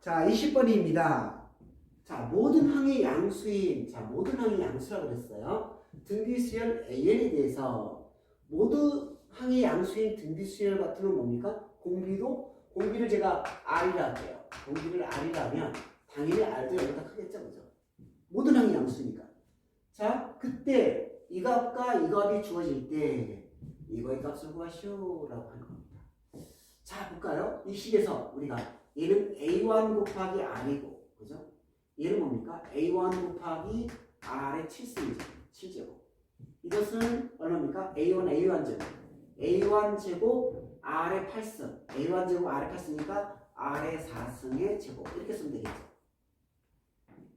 자, 20번입니다. 자, 모든 항의 양수인, 자, 모든 항의 양수라고 그랬어요. 등비수열 AN에 대해서 모두 항의 양수인 등비수열 같은 건 뭡니까? 공비도, 공비를 제가 R이라 할게요. 공비를 R이라 하면 당연히 R도 여기다 크겠죠, 그죠? 모든 항의 양수니까. 자, 그때 이 값과 이 값이 주어질 때 이거의 값을 구하시오라고 하는 겁니다. 자, 볼까요? 이 식에서 우리가 얘는 A1 곱하기 R이고, 그죠? 얘는 뭡니까? A1 곱하기 R의 7승이죠. 7제곱. 이것은 얼마입니까? A1, A1 제곱. A1 제곱 R의 8승. A1 제곱 R의 8승이니까 R의 4승의 제곱. 이렇게 쓰면 되겠죠.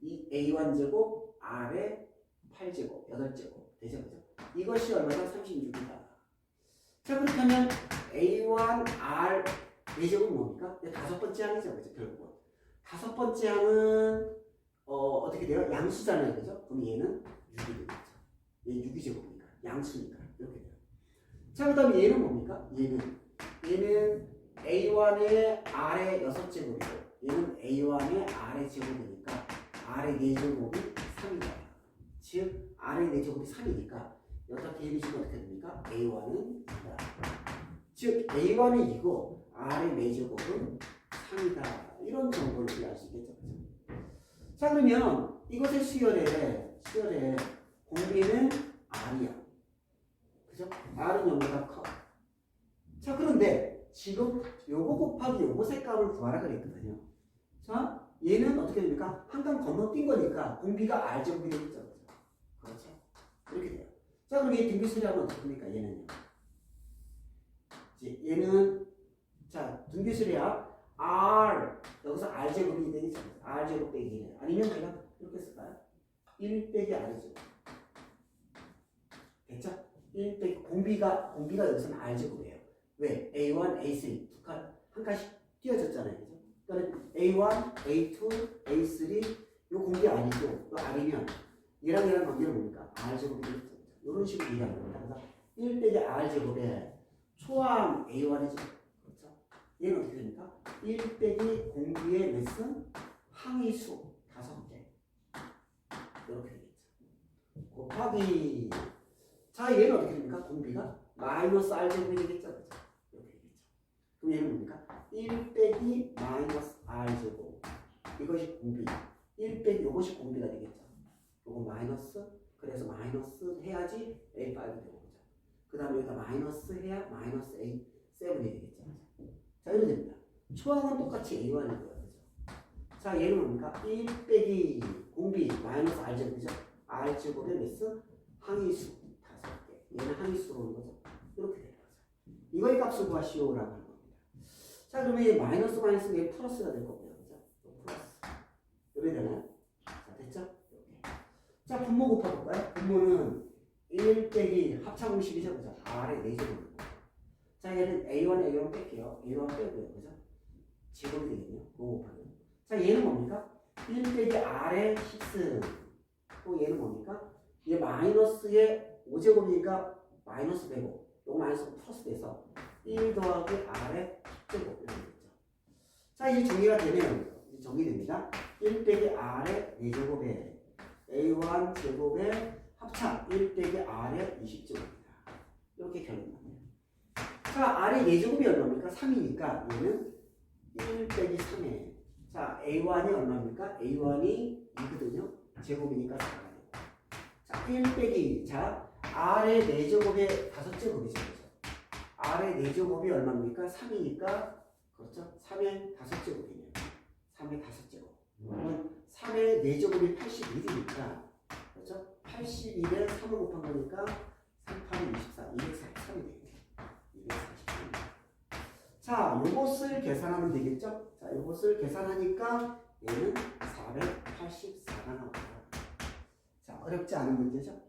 이 A1 제곱 R의 8제곱, 8제곱. 되죠? 그죠? 이것이 얼마다? 36이다. 자, 그렇다 면 A1, R, 4제곱은 뭡니까? 다섯 번째 항이죠. 그죠? 결국은. 다섯 번째 항은 어, 어떻게 돼요? 양수잖아요. 그죠? 그럼 얘는 6이 되겠죠. 얘 6이 제곱이니까. 양수니까. 이렇게 돼요. 자, 그 다음에 얘는 뭡니까? 얘는. 얘는 A1의 R의 6제곱이고, 얘는 A1의 R의 제곱이니까, R의 4제곱이 3이다. 즉, R의 4제곱이 3이니까, 여기다 대비시면 어떻게 됩니까? A1은 2다. 즉, A1이 2고, R의 4제곱은 3이다. 이런 정보를 알수 있겠죠. 자, 그러면 이것의 수열에, 수열에 공비는 R이야. 그죠? R은 0보다 커. 자, 그런데 지금 요거 곱하기 요것의 값을 구하라 그랬거든요. 자, 얘는 어떻게 됩니까? 한칸 건너뛴 거니까 공비가 R 제곱이 되겠죠. 그렇죠? 이렇게 돼요. 자, 그럼 얘 등비수리하면 어떻게 됩니까? 얘는요. 이제 얘는 자, 등비수리야 R 여기서 R 제곱이 되겠죠. R 제곱 빼기 1 아니면 제가 이렇게 쓸까요? 1 빼기 R 제곱. 됐죠? 1 빼기 공비가 공비가 여기서는 R 제곱이에요. 왜? A1, A3 두 칸, 한 칸씩 띄어졌잖아요. 그죠? 그러니까 A1, A2, A3 요 공비 아니고 요 R이면 얘랑 얘랑 관계는 뭡니까? R 제곱이 되겠죠. 이런 식으로 이해하는 겁니다. 그래서 1 빼기 R 제곱에 초항 A1이죠. 그렇죠? 얘는 어떻게 됩니까? 1 빼기 공비의 몇은 항의 수 다섯 개. 이렇게 되겠죠. 곱하기 자 얘는 어떻게 됩니까? 공비가 마이너스 R 제곱이 되겠죠. 그죠? 이렇게 되겠죠. 그럼 얘는 뭡니까? 1 빼기 마이너스 R 제곱 이것이 공비 1 빼기 이것이 공비가 되겠죠. 요거 마이너스 그래서 마이너스 해야지 A5 되고 그 다음에 여기다 마이너스 해야 마이너스 A7이 되겠죠. 자 이렇게 됩니다. 초항은 똑같이 A1이고요. 그죠? 자 얘는 뭡니까? 1 빼기 공비 마이너스 R 제곱이죠. R 제곱의 몇은 항의수 다섯 개. 얘는 항의수로 오는 거죠. 이렇게 되는 거죠. 이거의 값을 구하시오라고 하는 겁니다. 자 그러면 이 마이너스 마이너스 게 플러스가 될 거고요. 그죠? 또 플러스. 이렇게 되나요? 자 됐죠? 이렇게. 자 분모 곱해볼까요? 분모는 1 빼기 합차 공식이죠. 그죠? R의 4제곱이고. 자 얘는 A1, A1 뺄게요. A1 빼고요. 그죠? 제곱이 되겠네요. 그거 곱하면. 자 얘는 뭡니까? 1 빼기 R의 10승. 또 얘는 뭡니까? 얘 마이너스의 5제곱이니까 마이너스 되고 요거 마이너스 플러스 돼서 1 더하기 R의 10제곱 이렇게 되겠죠. 자 이제 정리가 되면 정리됩니다. 1 빼기 R의 4제곱에 A1 제곱의 합차 1 빼기 R의 20제곱입니다. 이렇게 결론이 납니다. 자 R의 4제곱이 얼마입니까? 3이니까 얘는 1 빼기 3에 자 A1이 얼마입니까? A1이 2거든요. 제곱이니까 4가 되고 자 1 빼기 자 R의 4제곱의 5제곱이죠. 그죠? R의 4제곱이 얼마입니까? 3이니까 그렇죠? 3의 5제곱이네요. 3의 5제곱 그러면 3의 4제곱이 81이니까 그렇죠? 81에 3을 곱한 거니까 3, 8, 24, 243이 되겠네요. 243. 자, 요것을 계산하면 되겠죠? 자, 요것을 계산하니까 얘는 484가 나옵니다. 자, 어렵지 않은 문제죠?